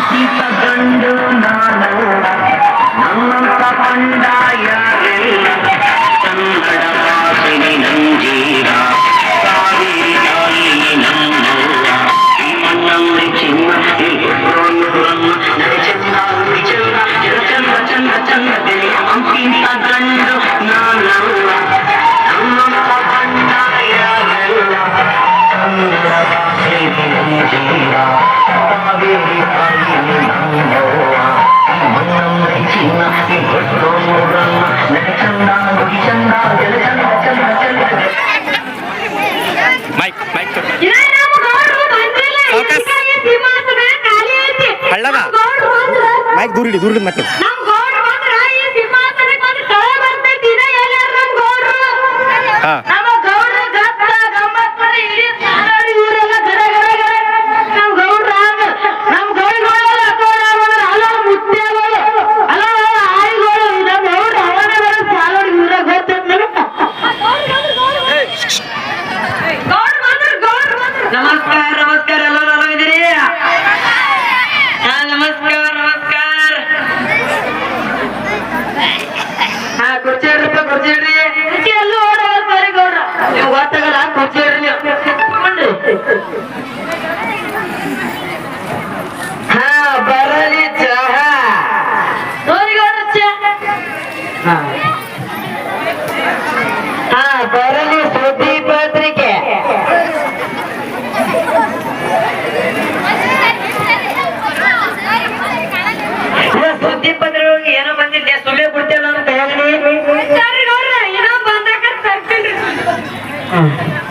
ವಂಚಿತ ಕನ್ನಡ ಭಾಷೆಗೆ ನಂಜಿ ಕಳ್ಳದ ಮೈಕ್ ದೂರ ಇಡಿ ದೂರ ಮತ್ತೆ. ಹಾ. Mm.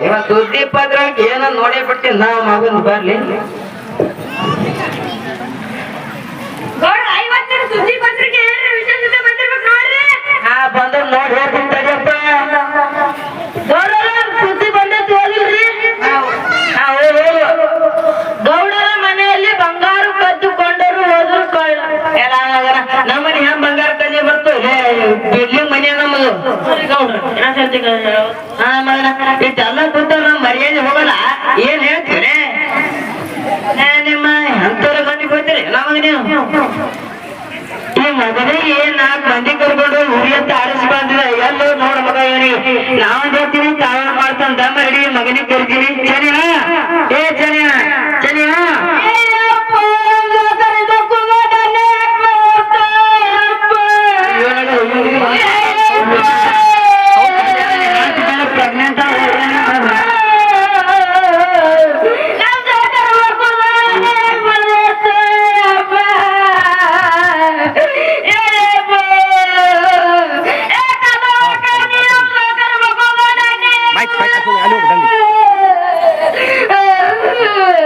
ಇವ ಸುದ್ದಿ ಪದ್ರಾಗ ಏನ ನೋಡಿ ಬಿಟ್ಟಿ ನಾ ಮಗನ್ ಬರ್ಲಿ? ಬಂದ್ರ ನೋಡಿ ಹಾ ಇಷ್ಟೆಲ್ಲ ಕೂತವ್ ನಮ್ ಮರ್ಯಾದೆ ಹೋಗಲ್ಲ ಏನ್ ಹೇಳ್ತೀರಿ ನಿಮ್ಮ ಅಂತವ್ರ ಮಂದಿ ಗೊತ್ತೀರಿ ನಮಗ ನೀವು ಈ ಮಗನೇ ಏನ್ ನಾಲ್ಕು ಮಂದಿ ಕರ್ಕೊಂಡು ಉರಿಯಂತ ಆರಿಸಿ ಬಂದಿದ ಎಲ್ಲೋ ನೋಡ ಮಗ ಇವನಿಗೆ ನಾವ್ ಬರ್ತೀವಿ ತಾವ ಮಾಡ್ತಾನ ದಮ್ಮ ಹಿಡಿ ಮಗನಿಗೆ ಕರಿತೀವಿ ಚನಿಯಾ ಏ chaniya chaniya Yeah!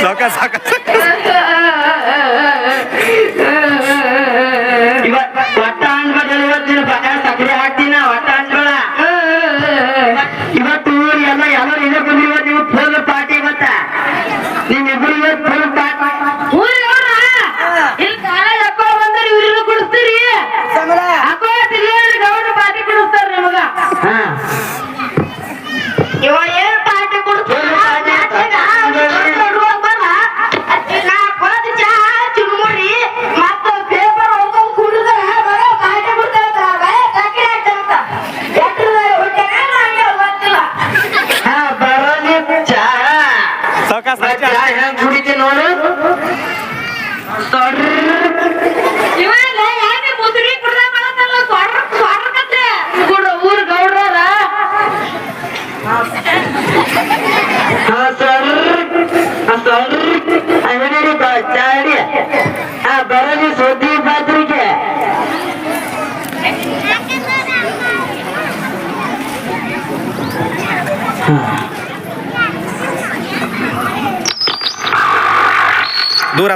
Soca, soca, soca.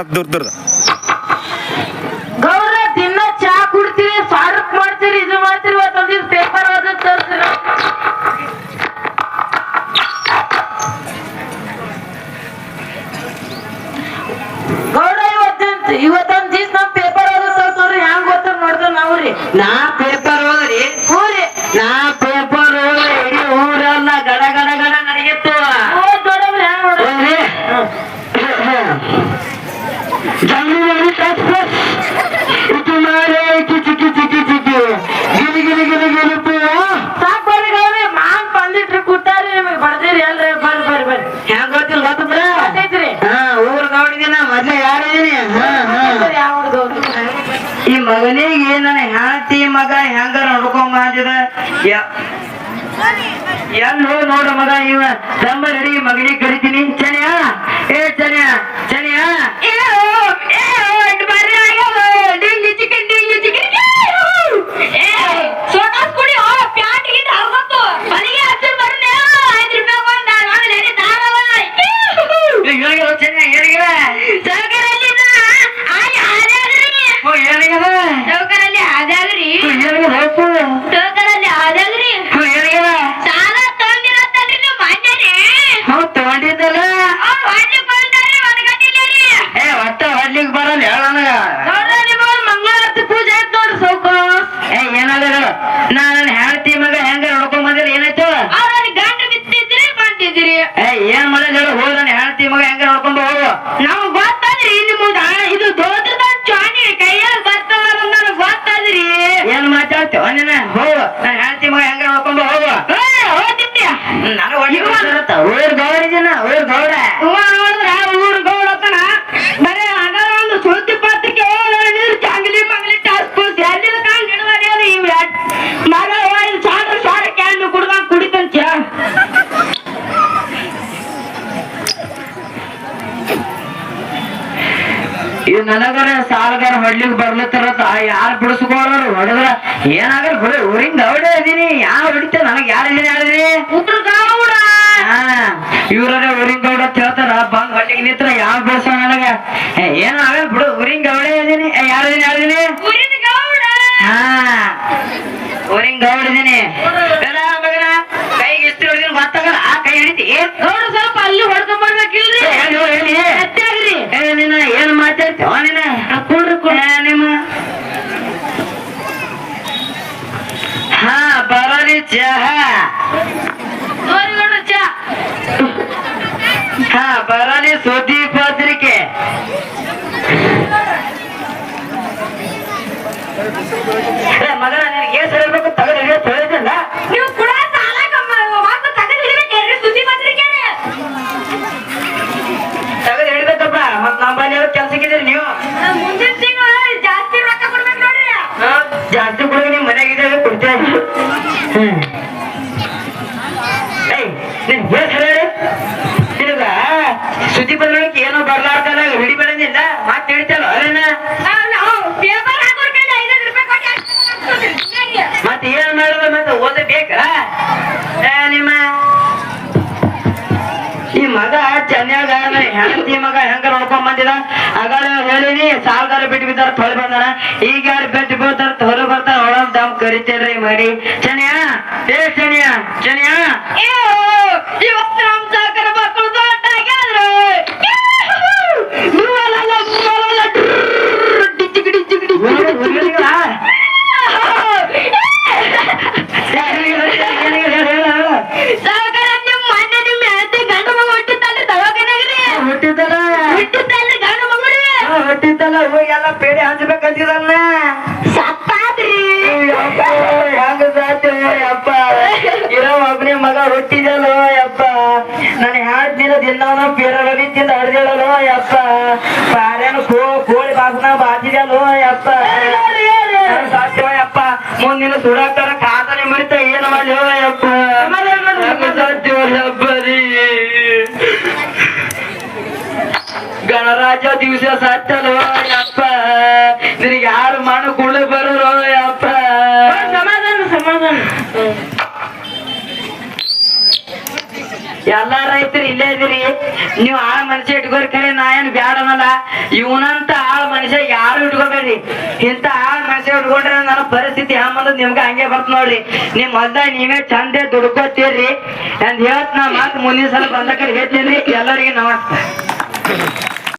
ದೂರ ದೂರ ದೂರ ಗೌಡ್ರ ದಿನ ಚಾ ಕುಡ್ತೀರಿ ಸಾರಕ್ ಮಾಡ್ತೀರಿ ಇದು ಮಾಡ್ತೀರಿ ಇವತ್ತೊಂದಿವ್ಸ ಪೇಪರ್ ಓದೋದ್ ತೋರ್ಸ್ತೀರ ಗೌಡ್ರ ಇವತ್ತಂತ ಇವತ್ತೊಂದ್ ದಿವ್ಸ ನಮ್ ಪೇಪರ್ ಓದೋದ್ ತೋರ್ಸ್ರಿ ಹೆಂಗ್ ಗೊತ್ತ ನೋಡ್ದ ನಾವ್ರಿ ನಾ ಪೇಪರ್ ಈ ಮಗನಿಗೆ ನನ್ನ ಹೆಂಡತಿ ಮಗ ಹೆಂಗ ನೋಡ್ಕೊಂಬಂದಿದ ಎಲ್ಲೋ ನೋಡ ಮಗ, ಇವ ನಮ್ಮ ರೆಡಿ ಮಗನಿಗೆ ಕರಿತೀನಿ. ಚನಿಯ, ಏ ಚನ್ಯ ಚನ್ಯ. ಒಟ್ಟ ಹೊಡ್ಲಿಕ್ ಬರಲ್ಲ ಹೇಳೋಣ ಮಂಗಳಾರತಿ ಪೂಜೆ ಆಯ್ತು ನೋಡ್ರಿ ಸೌಕ ಏ ಏನಾದ್ರು ನಾ ನನ್ನ ಹೆಂಡತಿ ಮಗ ಹೆಂಗ ನೋಡ್ಕೊಂಡ್ ಬಂದಿಲ್ಲ ಏನಾಯ್ತು? ಗಂಡ ಬಿತ್ತಿದ್ರಿ ಬಂದಿದ್ರಿ. ಏ ಏನ್ ಮಾಡಿಲ್ಲ ಹೇಳು ನನ್ನ ಹೆಂಡತಿ ಮಗ ಹೆಂಗ ನೋಡ್ಕೊಂಡ್ ಹೋಗು. ನಾವು ಗೊತ್ತಾದ್ರಿ ನಿಮ್ಮದ ಇದು ದೋದ್ರದ ಚಾಣಿ ಕೈಯಲ್ಲಿ ಬರ್ತದ ನಾನು ಗೊತ್ತಾದ್ರಿ. ಏನ್ ಮಾತಾಡ್ತೇವ ಒಂದಿನ ಹೋಗು. ನನ್ನ ಹೆಂಡತಿ ಮಗ ಹೆಂಗ ನೋಡ್ಕೊಂಡ್ ಹೋಗು. ಹೋಗಿದ್ದೆ ನಾನು ಗೌಡಿದಿನ ಇದು ನನಗರ ಸಾಲಗಾರ ಹೊಡ್ಲಿಕ್ ಬರ್ಲತ್ತಾರ ಯಾರು ಬಿಡಿಸ್ಕೊಳ್ಳೋರು ಹೊಡೆದ್ರ ಏನಾಗಲ್ಲ ಬಿಡು ಊರಿಂದ ಗೌಡ ಇದೀನಿ. ಯಾವ ಹೊಡಿತ? ನನಗೆ ಯಾರು ಇದೀನಿ ಹೇಳಿದ್ರಿ? ಇವ್ರೇ ಗೌಡ ಅಂತ ಹೇಳ್ತಾರ ಬಂದ್ ಹೊಟ್ಟಿಗೆ ನಿಂತ್ರ ಯಾವ ಬಿಡಿಸ ನನಗ? ಏನಾಗಲ್ಲ ಏನೂ ಬಿಡು ಊರಿಂದ ಹೊಡೆ ಇದೀನಿ. ಯಾರು ಹೇಳಿದೀನಿ ಹಾ ಊರಿಂದ ಗೌಡ ಏ, ನಿಮ್ಮ ಈ ಮಗ ಚೆನ್ಯಾಗ ಹೆಂಡತಿ ಮಗ ಹೆಂಗ ನೋಡ್ಕೊಂಡ್ ಬಂದಿದ? ಅಗಳ ಹೇಳಿನಿ ಸಾಲದಾರ ಬಿಟ್ಟು ಬಿದ್ದಾರ ತೊಳೆ ಬಂದಾರ. ಈಗ ಯಾರು ಬಿಟ್ಟು ಬೀಳ್ತಾರ ತೊಳೆ ಬರ್ತಾರ ಒಳಗ್ ದಮ್ ಕರಿತೇನ್ರಿ ಮಾಡಿ. ಚನ್ಯಾ ಏ ಚನ್ಯಾ ಚನ್ಯಾ. ಇವತ್ತು ಪಾರ್ಯಾನು ಕೋ ಕೋಳಿ ಬಾಸನ ಬಾಜಿದಲ್ಲೋ ಯಪ್ಪ ಸಾಧ್ಯ ಯಪ್ಪ ಮುಂದಿನ ಸುಡಾಕರ ಖಾತನೆ ಮರಿತ ಏನು ಮಾಡಿ ಯಪ್ಪ ಹೆಂಗ ಸಾಧ್ಯ ಯಪ್ಪ ರೀ ಗಣರಾಜ್ಯ ದಿವಸ ಸತ್ತಲೋ ಎಲ್ಲಾ ರೈತರು ಇಲ್ಲೇ ಇದೀರಿ ನೀವು ಆಳ ಮನುಷ್ಯ ಇಟ್ಕೋರಿ ಕರೆ, ನಾ ಏನ್ ಬ್ಯಾಡ ಅನ್ನಲ್ಲ. ಇವನಂತ ಆಳ ಮನುಷ್ಯ ಯಾರು ಇಟ್ಕೋಬೇಡ್ರಿ? ಇಂತ ಆಳ ಮನುಷ್ಯ ಇಟ್ಕೊಂಡ್ರೆ ನನ್ನ ಪರಿಸ್ಥಿತಿ ಹಂಬಂದ್ ನಿಮ್ಗೆ ಹಂಗೆ ಬರ್ತ ನೋಡ್ರಿ. ನಿಮ್ ಹೊಲ್ದಾಗ ನೀವೇ ಚಂದೆ ದುಡ್ಕೋತೀರ್ರಿ ಅಂತ ಹೇಳ್ತ ನಾ ಮತ್ ಮುಂದಿನ ಸಲ ಬಂದ ಕಡೆ ಹೇಳ್ತೀನಿ. ಎಲ್ಲರಿಗೂ ನಮಸ್ಕಾರ.